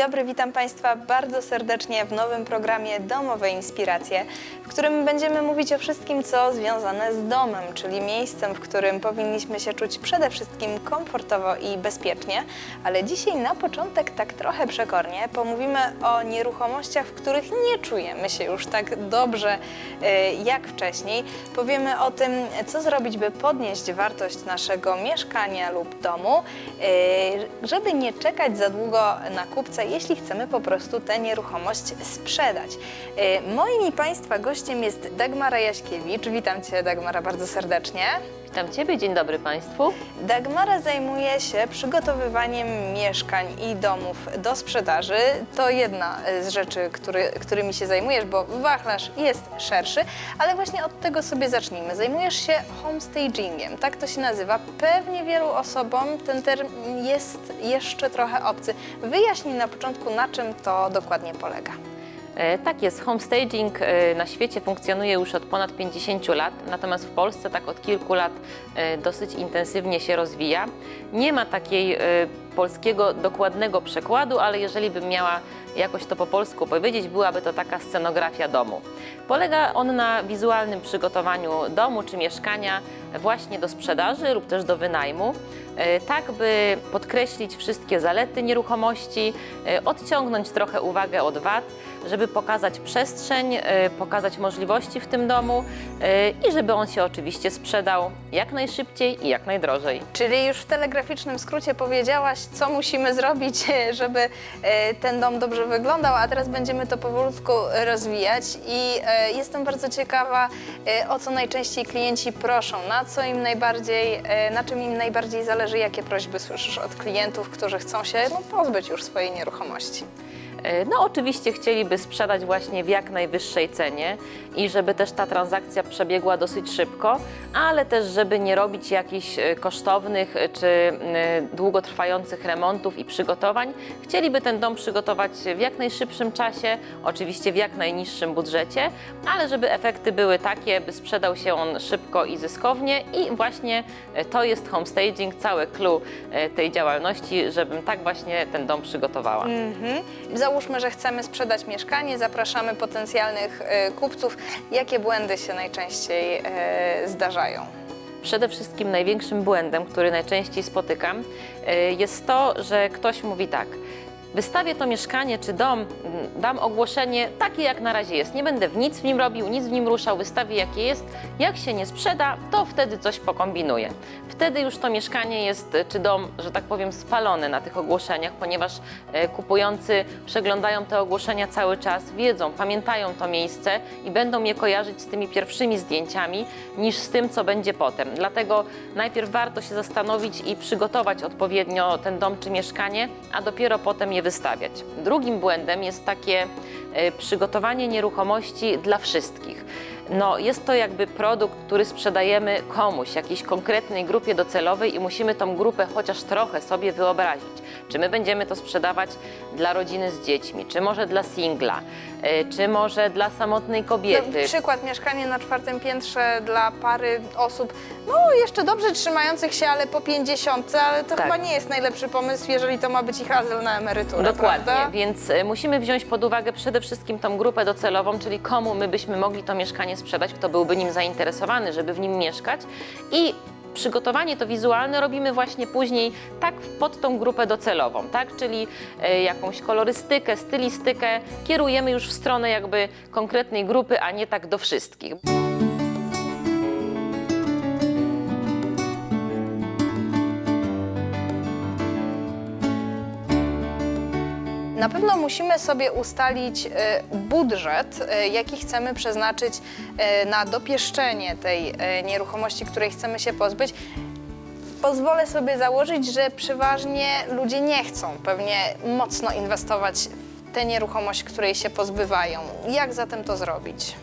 dobry, witam Państwa bardzo serdecznie w nowym programie Domowe Inspiracje, w którym będziemy mówić o wszystkim, co związane z domem, czyli miejscem, w którym powinniśmy się czuć przede wszystkim komfortowo i bezpiecznie. Ale dzisiaj na początek tak trochę przekornie pomówimy o nieruchomościach, w których nie czujemy się już tak dobrze e, jak wcześniej. Powiemy o tym, co zrobić, by podnieść wartość naszego mieszkania lub domu, e, żeby nie czekać za długo na kupca, jeśli chcemy po prostu tę nieruchomość sprzedać. E, Moim i Państwa gościem jest Dagmara Jaśkiewicz. Witam Cię, Dagmara, bardzo serdecznie. Witam Ciebie, dzień dobry Państwu. Dagmara zajmuje się przygotowywaniem mieszkań i domów do sprzedaży. To jedna z rzeczy, który, którymi się zajmujesz, bo wachlarz jest szerszy, ale właśnie od tego sobie zacznijmy. Zajmujesz się homestagingiem, tak to się nazywa. Pewnie wielu osobom ten termin jest jeszcze trochę obcy. Wyjaśnij na początku, na czym to dokładnie polega. E, Tak jest, homestaging e, na świecie funkcjonuje już od ponad 50 lat, natomiast w Polsce tak od kilku lat e, dosyć intensywnie się rozwija. Nie ma takiej polskiego dokładnego przekładu, ale jeżeli bym miała jakoś to po polsku powiedzieć, byłaby to taka scenografia domu. Polega on na wizualnym przygotowaniu domu czy mieszkania właśnie do sprzedaży lub też do wynajmu, e, tak by podkreślić wszystkie zalety nieruchomości, e, odciągnąć trochę uwagę od wad, żeby pokazać przestrzeń, e, pokazać możliwości w tym domu i żeby on się oczywiście sprzedał jak najszybciej i jak najdrożej. Czyli już w telegraficznym skrócie powiedziałaś, co musimy zrobić, żeby e, ten dom dobrze wyglądał, a teraz będziemy to powolutku rozwijać i e, jestem bardzo ciekawa, e, o co najczęściej klienci proszą, na co im najbardziej, e, na czym im najbardziej zależy, jakie prośby słyszysz od klientów, którzy chcą się no, pozbyć już swojej nieruchomości. E, No oczywiście chcieliby sprzedać właśnie w jak najwyższej cenie i żeby też ta transakcja przebiegła dosyć szybko, ale też żeby nie robić jakichś e, kosztownych e, czy długotrwających remontów i przygotowań. Chcieliby ten dom przygotować w jak najszybszym czasie, oczywiście w jak najniższym budżecie, ale żeby efekty były takie, by sprzedał się on szybko i zyskownie i właśnie to jest homestaging, całe clue tej działalności, żebym tak właśnie ten dom przygotowała. Mhm. Załóżmy, że chcemy sprzedać mieszkanie, zapraszamy potencjalnych e, kupców. Jakie błędy się najczęściej e, zdarzają? Przede wszystkim największym błędem, który najczęściej spotykam, y, jest to, że ktoś mówi tak. Wystawię to mieszkanie czy dom, dam ogłoszenie takie jak na razie jest. Nie będę w nic w nim robił, nic w nim ruszał, wystawię jakie jest. Jak się nie sprzeda, to wtedy coś pokombinuję. Wtedy już to mieszkanie jest, czy dom, że tak powiem, spalone na tych ogłoszeniach, ponieważ e, kupujący przeglądają te ogłoszenia cały czas, wiedzą, pamiętają to miejsce i będą je kojarzyć z tymi pierwszymi zdjęciami niż z tym, co będzie potem. Dlatego najpierw warto się zastanowić i przygotować odpowiednio ten dom czy mieszkanie, a dopiero potem je wystawiać. Drugim błędem jest takie e, przygotowanie nieruchomości dla wszystkich. No, jest to jakby produkt, który sprzedajemy komuś, jakiejś konkretnej grupie docelowej i musimy tą grupę chociaż trochę sobie wyobrazić. Czy my będziemy to sprzedawać dla rodziny z dziećmi, czy może dla singla, e, czy może dla samotnej kobiety. No, przykład mieszkanie na czwartym piętrze dla pary osób, no jeszcze dobrze trzymających się, ale po 50, ale to Tak. chyba nie jest najlepszy pomysł, jeżeli to ma być ich azyl na emeryturę, Dokładnie, prawda? więc e, musimy wziąć pod uwagę przede wszystkim tą grupę docelową, czyli komu my byśmy mogli to mieszkanie sprzedać, kto byłby nim zainteresowany, żeby w nim mieszkać i przygotowanie to wizualne robimy właśnie później tak pod tą grupę docelową, tak? Czyli e, jakąś kolorystykę, stylistykę kierujemy już w stronę jakby konkretnej grupy, a nie tak do wszystkich. Na pewno musimy sobie ustalić e, budżet, e, jaki chcemy przeznaczyć e, na dopieszczenie tej nieruchomości, której chcemy się pozbyć. Pozwolę sobie założyć, że przeważnie ludzie nie chcą pewnie mocno inwestować w tę nieruchomość, której się pozbywają. Jak zatem to zrobić?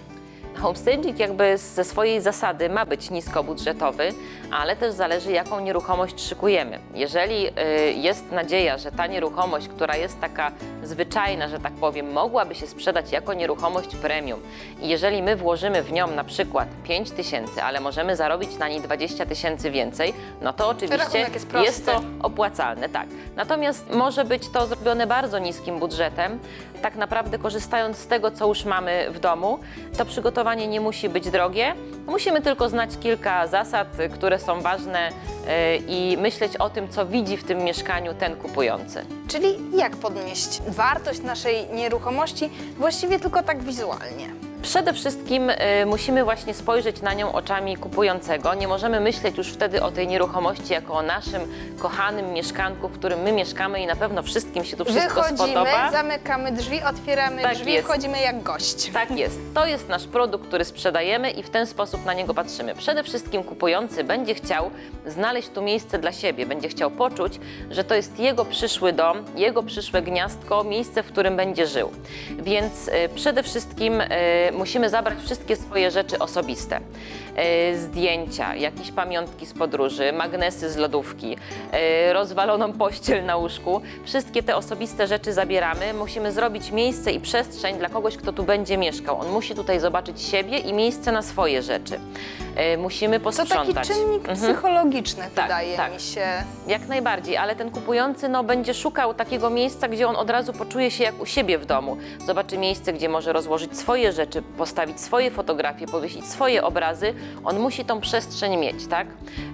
Homestaging jakby ze swojej zasady ma być niskobudżetowy, ale też zależy jaką nieruchomość szykujemy. Jeżeli y, jest nadzieja, że ta nieruchomość, która jest taka zwyczajna, że tak powiem, mogłaby się sprzedać jako nieruchomość premium i jeżeli my włożymy w nią na przykład 5 tysięcy, ale możemy zarobić na niej 20 tysięcy więcej, no to oczywiście jest jest to opłacalne, tak. Natomiast może być to zrobione bardzo niskim budżetem, tak naprawdę korzystając z tego, co już mamy w domu. To przygotowanie nie musi być drogie, musimy tylko znać kilka zasad, które są ważne y, i myśleć o tym, co widzi w tym mieszkaniu ten kupujący. Czyli jak podnieść wartość naszej nieruchomości właściwie tylko tak wizualnie? Przede wszystkim y, musimy właśnie spojrzeć na nią oczami kupującego. Nie możemy myśleć już wtedy o tej nieruchomości jako o naszym kochanym mieszkanku, w którym my mieszkamy i na pewno wszystkim się tu wszystko Wychodzimy, spodoba. zamykamy drzwi, otwieramy Tak drzwi, jest. wchodzimy jak gość. Tak jest. To jest nasz produkt, który sprzedajemy i w ten sposób na niego patrzymy. Przede wszystkim kupujący będzie chciał znaleźć tu miejsce dla siebie, będzie chciał poczuć, że to jest jego przyszły dom, jego przyszłe gniazdko, miejsce, w którym będzie żył. Więc y, przede wszystkim y, musimy zabrać wszystkie swoje rzeczy osobiste. Y, zdjęcia, jakieś pamiątki z podróży, magnesy z lodówki, y, rozwaloną pościel na łóżku. Wszystkie te osobiste rzeczy zabieramy. Musimy zrobić miejsce i przestrzeń dla kogoś, kto tu będzie mieszkał. On musi tutaj zobaczyć siebie i miejsce na swoje rzeczy. Y, musimy To posprzątać. taki czynnik Mhm. psychologiczny, Tak, wydaje tak. mi się. Jak najbardziej, ale ten kupujący no, będzie szukał takiego miejsca, gdzie on od razu poczuje się jak u siebie w domu. Zobaczy miejsce, gdzie może rozłożyć swoje rzeczy, postawić swoje fotografie, powiesić swoje obrazy. On musi tą przestrzeń mieć, tak?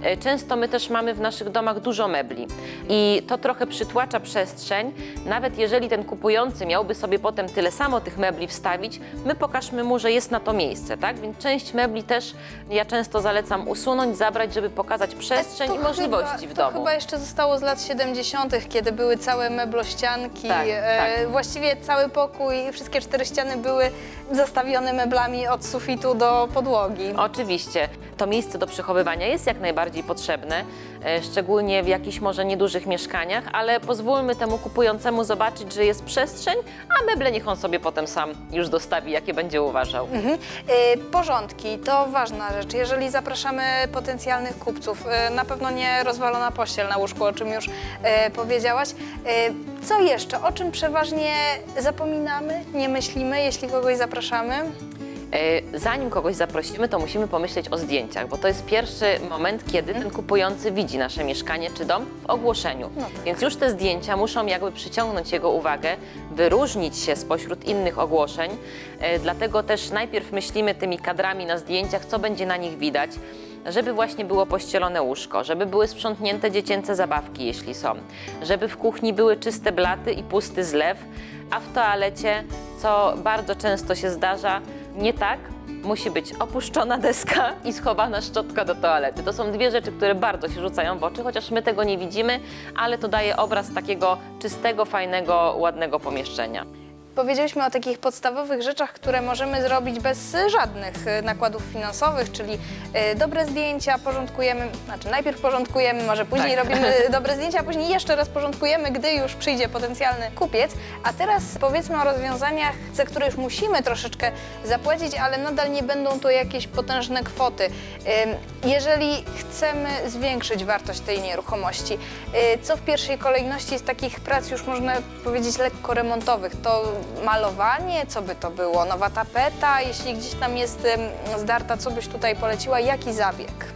E, Często my też mamy w naszych domach dużo mebli i to trochę przytłacza przestrzeń. Nawet jeżeli ten kupujący miałby sobie potem tyle samo tych mebli wstawić, my pokażmy mu, że jest na to miejsce, tak? Więc część mebli też ja często zalecam usunąć, zabrać, żeby pokazać przestrzeń To i możliwości chyba, w to domu. chyba jeszcze zostało z lat 70., kiedy były całe meblościanki. Tak, e, tak. Właściwie cały pokój, wszystkie cztery ściany były zastawione meblami od sufitu do podłogi. Oczywiście. To miejsce do przechowywania jest jak najbardziej potrzebne, e, szczególnie w jakichś może niedużych mieszkaniach, ale pozwólmy temu kupującemu zobaczyć, że jest przestrzeń, a meble niech on sobie potem sam już dostawi, jakie będzie uważał. Mhm. E, Porządki to ważna rzecz. Jeżeli zapraszamy potencjalnych kupców, e, na pewno nie rozwalona pościel na łóżku, o czym już e, powiedziałaś. E, Co jeszcze? O czym przeważnie zapominamy, nie myślimy, jeśli kogoś zapraszamy? E, Zanim kogoś zaprosimy, to musimy pomyśleć o zdjęciach, bo to jest pierwszy moment, kiedy ten kupujący widzi nasze mieszkanie czy dom w ogłoszeniu. No tak. Więc już te zdjęcia muszą jakby przyciągnąć jego uwagę, wyróżnić się spośród innych ogłoszeń. E, Dlatego też najpierw myślimy tymi kadrami na zdjęciach, co będzie na nich widać. Żeby właśnie było pościelone łóżko, żeby były sprzątnięte dziecięce zabawki, jeśli są, żeby w kuchni były czyste blaty i pusty zlew, a w toalecie, co bardzo często się zdarza, nie tak. Musi być opuszczona deska i schowana szczotka do toalety. To są dwie rzeczy, które bardzo się rzucają w oczy, chociaż my tego nie widzimy, ale to daje obraz takiego czystego, fajnego, ładnego pomieszczenia. Powiedzieliśmy o takich podstawowych rzeczach, które możemy zrobić bez e, żadnych e, nakładów finansowych, czyli e, dobre zdjęcia, porządkujemy, znaczy najpierw porządkujemy, może później Tak. robimy dobre zdjęcia, a później jeszcze raz porządkujemy, gdy już przyjdzie potencjalny kupiec. A teraz powiedzmy o rozwiązaniach, za które już musimy troszeczkę zapłacić, ale nadal nie będą to jakieś potężne kwoty. Jeżeli chcemy zwiększyć wartość tej nieruchomości, co w pierwszej kolejności z takich prac już można powiedzieć lekko remontowych, to malowanie, co by to było, nowa tapeta, jeśli gdzieś tam jest zdarta, co byś tutaj poleciła, jaki zabieg?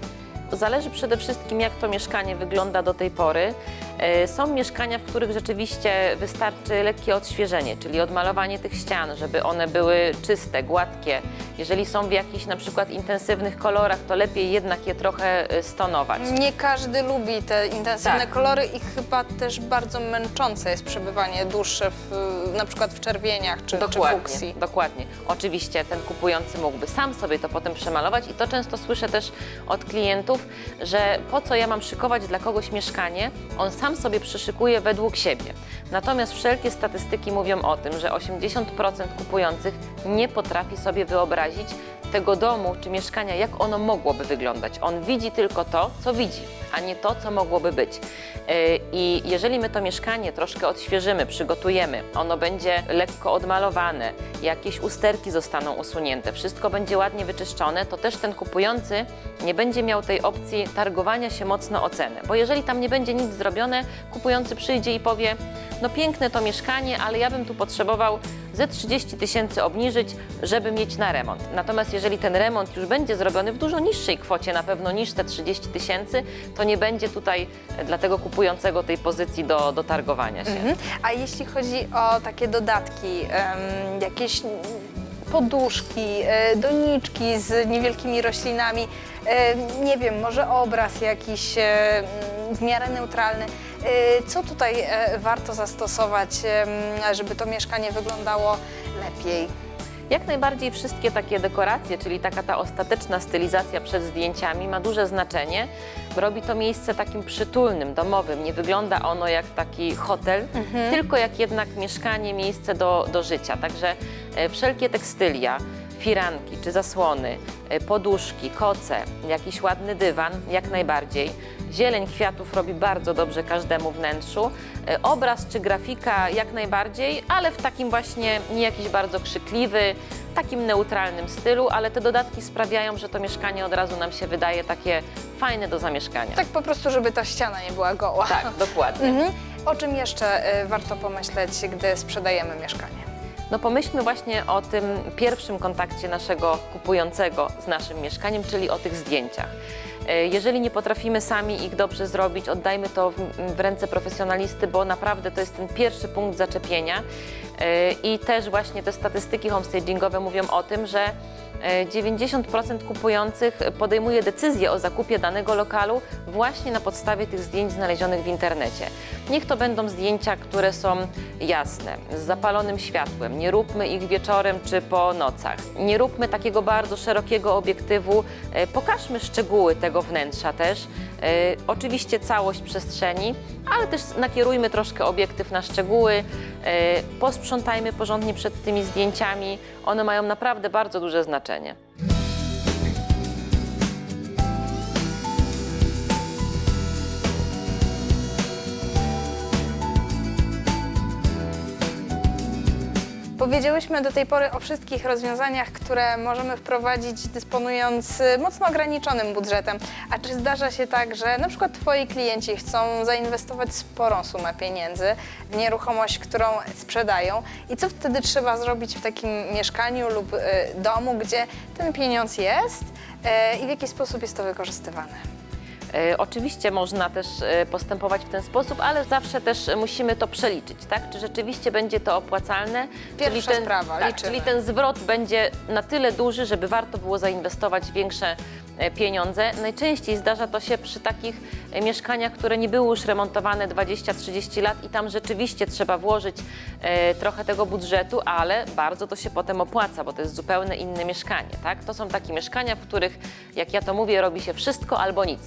Zależy przede wszystkim, jak to mieszkanie wygląda do tej pory. E, Są mieszkania, w których rzeczywiście wystarczy lekkie odświeżenie, czyli odmalowanie tych ścian, żeby one były czyste, gładkie. Jeżeli są w jakichś na przykład intensywnych kolorach, to lepiej jednak je trochę e, stonować. Nie każdy lubi te intensywne Tak. kolory i chyba też bardzo męczące jest przebywanie dłuższe w, na przykład w czerwieniach czy, czy fuksji. dokładnie. Oczywiście ten kupujący mógłby sam sobie to potem przemalować i to często słyszę też od klientów, że po co ja mam szykować dla kogoś mieszkanie, on sam sobie przyszykuje według siebie. Natomiast wszelkie statystyki mówią o tym, że 80% kupujących nie potrafi sobie wyobrazić, tego domu czy mieszkania, jak ono mogłoby wyglądać. On widzi tylko to, co widzi, a nie to, co mogłoby być. Yy, I jeżeli my to mieszkanie troszkę odświeżymy, przygotujemy, ono będzie lekko odmalowane, jakieś usterki zostaną usunięte, wszystko będzie ładnie wyczyszczone, to też ten kupujący nie będzie miał tej opcji targowania się mocno o cenę. Bo jeżeli tam nie będzie nic zrobione, kupujący przyjdzie i powie, no piękne to mieszkanie, ale ja bym tu potrzebował ze 30 tysięcy obniżyć, żeby mieć na remont. Natomiast jeżeli ten remont już będzie zrobiony w dużo niższej kwocie, na pewno niż te 30 tysięcy, to nie będzie tutaj e, dla tego kupującego tej pozycji do, do targowania się. Mhm. A jeśli chodzi o takie dodatki, em, jakieś poduszki, e, doniczki z niewielkimi roślinami, e, nie wiem, może obraz jakiś w miarę neutralny. E, Co tutaj e, warto zastosować, żeby to mieszkanie wyglądało lepiej? Jak najbardziej wszystkie takie dekoracje, czyli taka ta ostateczna stylizacja przed zdjęciami ma duże znaczenie. Robi to miejsce takim przytulnym, domowym. Nie wygląda ono jak taki hotel, tylko jak jednak mieszkanie, miejsce do, do życia. Także e, wszelkie tekstylia, firanki czy zasłony, e, poduszki, koce, jakiś ładny dywan, jak najbardziej. Zieleń kwiatów robi bardzo dobrze każdemu wnętrzu. E, Obraz czy grafika jak najbardziej, ale w takim właśnie nie jakiś bardzo krzykliwy, takim neutralnym stylu, ale te dodatki sprawiają, że to mieszkanie od razu nam się wydaje takie fajne do zamieszkania. Tak po prostu, żeby ta ściana nie była goła. tak dokładnie. Mhm. O czym jeszcze e, warto pomyśleć, gdy sprzedajemy mieszkanie? No pomyślmy właśnie o tym pierwszym kontakcie naszego kupującego z naszym mieszkaniem, czyli o tych zdjęciach. E, Jeżeli nie potrafimy sami ich dobrze zrobić, oddajmy to w, ręce profesjonalisty, bo naprawdę to jest ten pierwszy punkt zaczepienia. E, I też właśnie te statystyki homestagingowe mówią o tym, że 90% kupujących podejmuje decyzję o zakupie danego lokalu właśnie na podstawie tych zdjęć znalezionych w internecie. Niech to będą zdjęcia, które są jasne, z zapalonym światłem. Nie róbmy ich wieczorem czy po nocach. Nie róbmy takiego bardzo szerokiego obiektywu. E, Pokażmy szczegóły tego wnętrza też. E, Oczywiście całość przestrzeni, ale też nakierujmy troszkę obiektyw na szczegóły. E, Posprzątajmy porządnie przed tymi zdjęciami. One mają naprawdę bardzo duże znaczenie. Powiedziałyśmy do tej pory o wszystkich rozwiązaniach, które możemy wprowadzić dysponując y, mocno ograniczonym budżetem. A czy zdarza się tak, że na przykład Twoi klienci chcą zainwestować sporą sumę pieniędzy w nieruchomość, którą sprzedają? I co wtedy trzeba zrobić w takim mieszkaniu lub y, domu, gdzie ten pieniądz jest y, i w jaki sposób jest to wykorzystywane? E, Oczywiście można też e, postępować w ten sposób, ale zawsze też musimy to przeliczyć, tak? Czy rzeczywiście będzie to opłacalne? Pierwsza ten, sprawa, tak, liczymy. czyli ten zwrot będzie na tyle duży, żeby warto było zainwestować większe e, pieniądze. Najczęściej zdarza to się przy takich mieszkaniach, które nie były już remontowane 20-30 lat i tam rzeczywiście trzeba włożyć trochę tego budżetu, ale bardzo to się potem opłaca, bo to jest zupełnie inne mieszkanie, tak? To są takie mieszkania, w których, jak ja to mówię, robi się wszystko albo nic.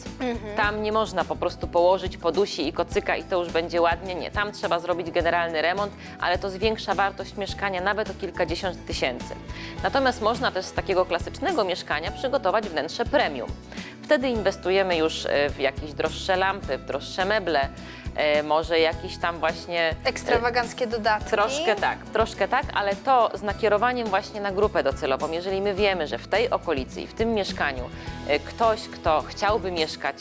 Tam nie można po prostu położyć podusi i kocyka i to już będzie ładnie. Nie, tam trzeba zrobić generalny remont, ale to zwiększa wartość mieszkania nawet o kilkadziesiąt tysięcy. Natomiast można też z takiego klasycznego mieszkania przygotować wnętrze premium. Wtedy inwestujemy już e, w jakieś droższe lampy, w droższe meble, e, może jakiś tam właśnie e, Ekstrawaganckie dodatki? Troszkę tak, troszkę tak, ale to z nakierowaniem właśnie na grupę docelową. Jeżeli my wiemy, że w tej okolicy i w tym mieszkaniu e, ktoś, kto chciałby mieszkać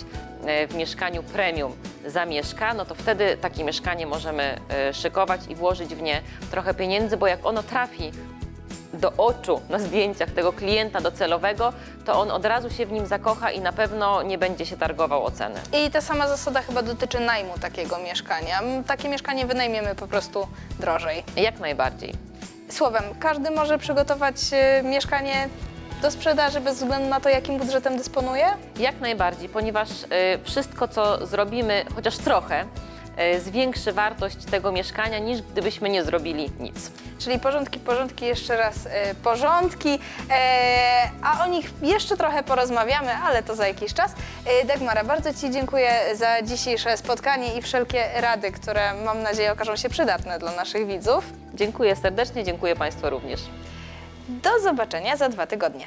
e, w mieszkaniu premium, zamieszka, no to wtedy takie mieszkanie możemy e, szykować i włożyć w nie trochę pieniędzy, bo jak ono trafi do oczu na zdjęciach tego klienta docelowego, to on od razu się w nim zakocha i na pewno nie będzie się targował o cenę. I ta sama zasada chyba dotyczy najmu takiego mieszkania. Takie mieszkanie wynajmiemy po prostu drożej. Jak najbardziej. Słowem, każdy może przygotować e, mieszkanie do sprzedaży bez względu na to, jakim budżetem dysponuje? Jak najbardziej, ponieważ y, wszystko, co zrobimy, chociaż trochę, y, zwiększy wartość tego mieszkania, niż gdybyśmy nie zrobili nic. Czyli porządki, porządki, jeszcze raz e, porządki, e, a o nich jeszcze trochę porozmawiamy, ale to za jakiś czas. E, Dagmara, bardzo Ci dziękuję za dzisiejsze spotkanie i wszelkie rady, które mam nadzieję okażą się przydatne dla naszych widzów. Dziękuję serdecznie, dziękuję Państwu również. Do zobaczenia za dwa tygodnie.